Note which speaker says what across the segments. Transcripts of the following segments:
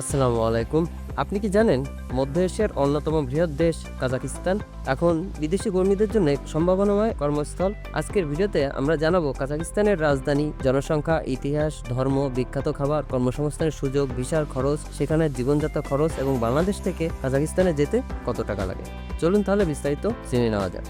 Speaker 1: আসসালামু আলাইকুম। আপনি কি জানেন, মধ্য এশিয়ার অন্যতম বৃহৎ দেশ কাজাকিস্তান? এখন বিদেশি কর্মীদের জন্য সম্ভাবনাময় কর্মস্থল। আজকের ভিডিওতে আমরা জানাব কাজাকিস্তানের রাজধানী, জনসংখ্যা, ইতিহাস, ধর্ম, বিখ্যাত খাবার, কর্মসংস্থানের সুযোগ, ভিসার খরচ, সেখানে জীবনযাত্রা খরচ এবং বাংলাদেশ থেকে কাজাকিস্তানে যেতে কত টাকা লাগে। চলুন তাহলে বিস্তারিত জেনে নেওয়া যাক।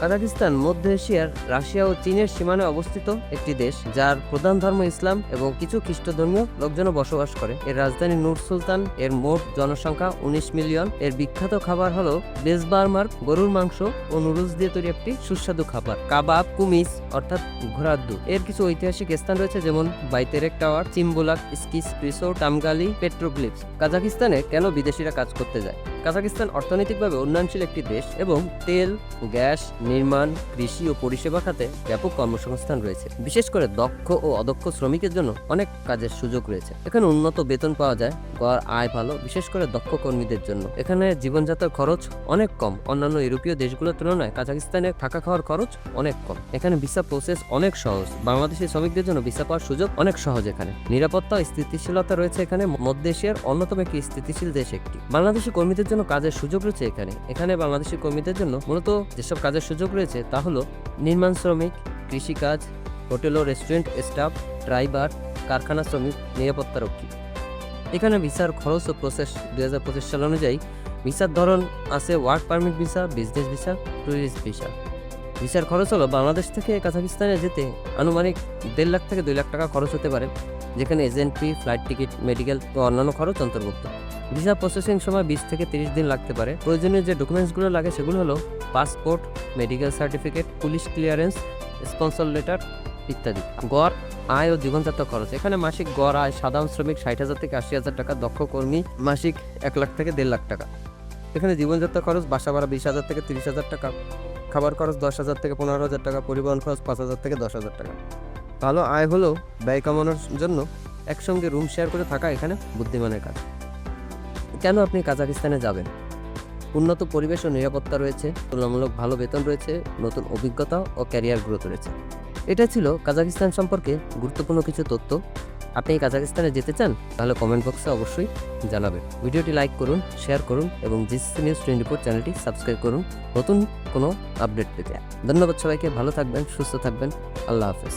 Speaker 1: কাজাকিস্তান মধ্য এশিয়ার, রাশিয়া ও চীনের সীমানায় অবস্থিত একটি দেশ, যার প্রধান ধর্ম ইসলাম এবং কিছু খ্রিস্ট ধর্মীয় লোকজনও বসবাস করে। এর রাজধানী নূর সুলতান, এর মোট জনসংখ্যা উনিশ মিলিয়ন। এর বিখ্যাত খাবার হলো বেজবার্মার গরুর মাংস ও নুডলস দিয়ে তৈরি একটি সুস্বাদু খাবার। কাবাব, কুমিস, অর্থাৎ ঘোড়ার দুধ। এর কিছু ঐতিহাসিক স্থান রয়েছে, যেমন বাইতেরেক টাওয়ার, চিম্বুলাক, স্কিস রিসোর্ট টামগালি পেট্রোগ্লিপস কাজাকিস্তানে কেন বিদেশিরা কাজ করতে যায়? কাজাকিস্তান অর্থনৈতিকভাবে উন্নয়নশীল একটি দেশ এবং তেল, গ্যাস, নির্মাণ, কৃষি ও পরিষেবা খাতে ব্যাপক কর্মসংস্থান রয়েছে। বিশেষ করে দক্ষ ও অদক্ষ শ্রমিকের জন্য অনেক কাজের সুযোগ রয়েছে। এখানে উন্নত বেতন পাওয়া যায়, গড় আয় ভালো, বিশেষ করে দক্ষ কর্মীদের জন্য। এখানে জীবনযাত্রার খরচ অনেক কম। অন্যান্য ইউরোপীয় দেশগুলোর তুলনায় কাজাকিস্তানে থাকা খাওয়ার খরচ অনেক কম। এখানে ভিসা প্রসেস অনেক সহজ। বাংলাদেশি শ্রমিকদের জন্য ভিসা পাওয়ার সুযোগ অনেক সহজ এখানে। নিরাপত্তা স্থিতিশীলতা রয়েছে এখানে। মধ্য এশিয়ার অন্যতম একটি স্থিতিশীল দেশ একটি। বাংলাদেশি কর্মীদের জন্য কাজের সুযোগ রয়েছে এখানে। এখানে বাংলাদেশি কর্মীদের জন্য মূলত যেসব কাজের সুযোগ রয়েছে তা হলো নির্মাণ শ্রমিক, কৃষিকাজ, হোটেল ও রেস্টুরেন্ট স্টাফ, ড্রাইভার, কারখানা শ্রমিক নিরাপত্তারক্ষী এখানে ভিসার খরচ ও প্রসেস দুই হাজার সাল অনুযায়ী ভিসার ধরন আছে work permit visa business visa tourist visa. ভিসার খরচ হলো বাংলাদেশ থেকে কাজাকিস্তানে যেতে আনুমানিক দেড় লাখ থেকে দুই লাখ টাকা খরচ হতে পারে, যেখানে agent fee, flight ticket, medical ও অন্যান্য খরচ অন্তর্ভুক্ত। ভিসা প্রসেসিং সময় বিশ থেকে তিরিশ দিন লাগতে পারে। প্রয়োজনীয় যে ডকুমেন্টসগুলো লাগে সেগুলো হলো passport, medical certificate, police clearance, sponsor letter ইত্যাদি। গড়, আয় ও জীবনযাত্রা খরচ। এখানে মাসিক গড় আয় সাধারণ শ্রমিক ষাট হাজার থেকে আশি হাজার টাকা, দক্ষ কর্মী মাসিক এক লাখ থেকে দেড় লাখ টাকা। এখানে জীবনযাত্রা খরচ বাসা ভাড়া বিশ হাজার থেকে তিরিশ হাজার টাকা। খাবার খরচ দশ হাজার থেকে পনেরো হাজার টাকা, পরিবহন খরচ পাঁচ হাজার থেকে দশ হাজার টাকা। ভালো আয় হলেও ব্যয় কমানোর জন্য একসঙ্গে রুম শেয়ার করে থাকা এখানে বুদ্ধিমানের কাজ। কেন আপনি কাজাকিস্তানে যাবেন? উন্নত পরিবেশ ও নিরাপত্তা রয়েছে, তুলনামূলক ভালো বেতন রয়েছে, নতুন অভিজ্ঞতা ও ক্যারিয়ার গ্রোথ রয়েছে। এটা ছিল কাজাকিস্তান সম্পর্কে গুরুত্বপূর্ণ কিছু তথ্য। আপনি কাজাকিস্তানে যেতে চান? তাহলে কমেন্ট বক্সে অবশ্যই জানাবেন। ভিডিওটি লাইক করুন শেয়ার করুন এবং জিসি নিউজ টোয়েন্টি ফোর চ্যানেলটি সাবস্ক্রাইব করুন নতুন কোনো আপডেট পেতে। ধন্যবাদ সবাইকে, ভালো থাকবেন, সুস্থ থাকবেন। আল্লাহ হাফেজ।